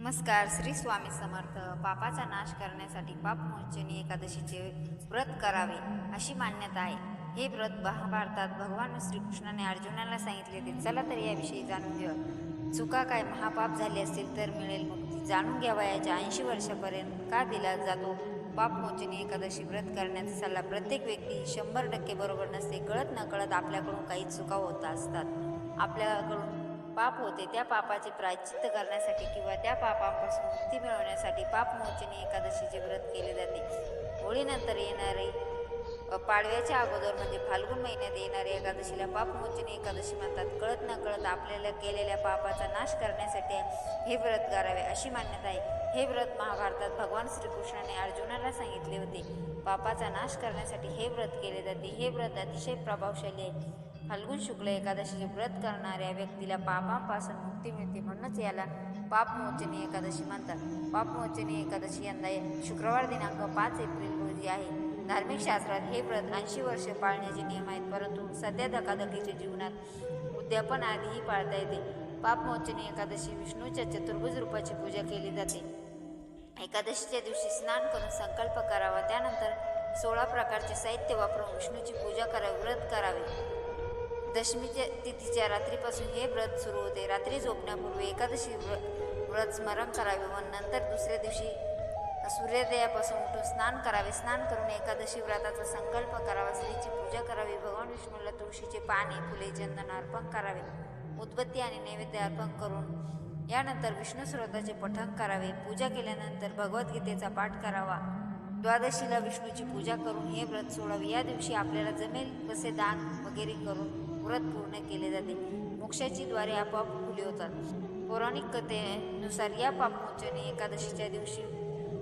नमस्कार श्री स्वामी समर्थ. पापाचा नाश करण्यासाठी पापमोचनी एकादशीचे व्रत करावे अशी मान्यता आहे. हे व्रत महाभारतात भगवान श्रीकृष्णाने अर्जुनाला सांगितले ते चला तर याविषयी जाणून घेऊया. चुका काय? महापाप झाले असतील तर मिळेल मुक्ती. जाणून घ्यावा याच्या ऐंशी वर्षापर्यंत का दिला जातो पापमोचनी एकादशी व्रत करण्याचा सल्ला? प्रत्येक व्यक्ती शंभर टक्के बरोबर नसते. कळत न कळत आपल्याकडून काही चुका होत असतात. आपल्याकडून पाप होते त्या पापाचे प्रायचित्त करण्यासाठी किंवा त्या पापांपासून मुक्ती मिळवण्यासाठी पापमोचनी एकादशीचे व्रत केले जाते. होळीनंतर येणारे पाडव्याच्या अगोदर म्हणजे फाल्गुन महिन्यात येणाऱ्या एकादशीला पापमोचनी एकादशी म्हणतात. कळत न कळत आपल्याला केलेल्या पापाचा नाश करण्यासाठी हे व्रत करावे अशी मान्यता आहे. हे व्रत महाभारतात भगवान श्रीकृष्णाने अर्जुनाला सांगितले होते. पापाचा नाश करण्यासाठी हे व्रत केले जाते. हे व्रत अतिशय प्रभावशाली आहे. फाल्गुन शुक्ल एकादशीचे व्रत करणाऱ्या व्यक्तीला पापांपासून मुक्ती मिळते म्हणूनच याला पापमोचनी एकादशी म्हणतात. पापमोचनी एकादशी यंदा शुक्रवार दिनांक पाच एप्रिल रोजी आहे. धार्मिक शास्त्रात हे व्रत ऐंशी वर्षे पाळण्याचे नियम आहेत परंतु सध्या धकाधकीच्या जीवनात उद्यापन आधीही पाळता येते. पापमोचनी एकादशी विष्णूच्या चतुर्भुज रूपाची पूजा केली जाते. एकादशीच्या दिवशी स्नान करून संकल्प करावा त्यानंतर सोळा प्रकारचे साहित्य वापरून विष्णूची पूजा करावी व्रत करावे. दशमीच्या तिथीच्या रात्रीपासून हे व्रत सुरू होते. रात्री झोपण्यापूर्वी एकादशी व्र व्रत स्मरण करावे व नंतर दुसऱ्या दिवशी सूर्योदयापासून उठून स्नान करावे. स्नान करून एकादशी व्रताचा संकल्प करावा. स्त्रीची पूजा करावी. भगवान विष्णूला तुळशीचे पाने फुले चंदन अर्पण करावे. उदबत्ती आणि नैवेद्य अर्पण करून यानंतर विष्णू स्रोताचे पठण करावे. पूजा केल्यानंतर भगवद्गीतेचा पाठ करावा. द्वादशीला विष्णूची पूजा करून हे व्रत सोडावे. या दिवशी आपल्याला जमेल कसे दान वगैरे करून व्रत पूर्ण केले जाते. मोक्षाची द्वारे आपोआप खुली होतात. पौराणिक कथेनुसार या पापमोचने एकादशीच्या दिवशी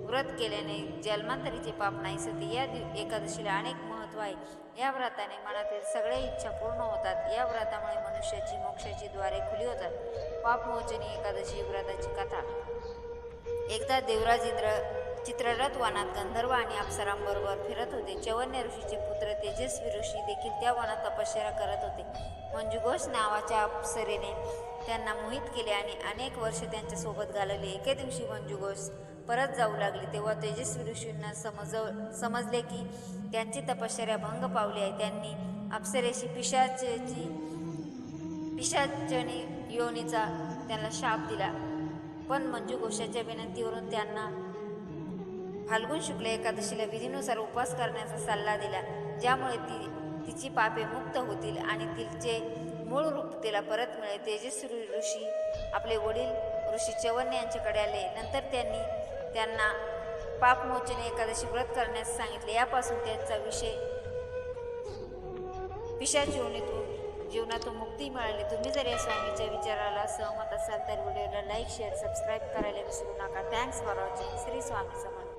व्रत केल्याने जन्मांतरीचे पाप नाही सते या दिव एकादशीला अनेक महत्त्व आहे. या व्रताने मनातील सगळ्या इच्छा पूर्ण होतात. या व्रतामुळे मनुष्याची मोक्षाची द्वारे खुली होतात. पापमोचनी एकादशी व्रताची कथा. एकदा देवराज इंद्र चित्ररथ वनात गंधर्व आणि अप्सरांबरोबर फिरत होते. चवन्य ऋषीचे पुत्र तेजस्वी ऋषी देखील त्या वनात तपश्चर्या करत होते. मंजुघोष नावाच्या अप्सरेने त्यांना मोहित केले आणि अनेक वर्ष त्यांच्यासोबत घालवले. एके दिवशी मंजुघोष परत जाऊ लागले. तेव्हा तेजस्वी ऋषींना समज समजले की त्यांची तपश्चर्या भंग पावली आहे. त्यांनी अप्सरेशी पिशाचची पिशाचनी योनीचा त्यांना शाप दिला. पण मंजू घोषाच्या विनंतीवरून त्यांना फाल्गुन शुक्ल एकादशीला विधीनुसार उपवास करण्याचा सल्ला दिला. ज्यामुळे ती तिची पापे मुक्त होतील आणि तिचे मूळ रूप तिला परत मिळेल. तेजस्वी ऋषी आपले वडील ऋषी चवन्य यांच्याकडे आले. नंतर त्यांनी त्यांना पापमोचने एकादशी व्रत करण्यास सांगितले. यापासून त्यांचा विषय पिशा जीवनीतून जीवनातून मुक्ती मिळाली. तुम्ही जर या स्वामीच्या विचाराला सहमत असाल तर व्हिडिओला लाईक शेअर सबस्क्राईब करायला विसरू नका. Thanks for watching Shri Swami Samarth.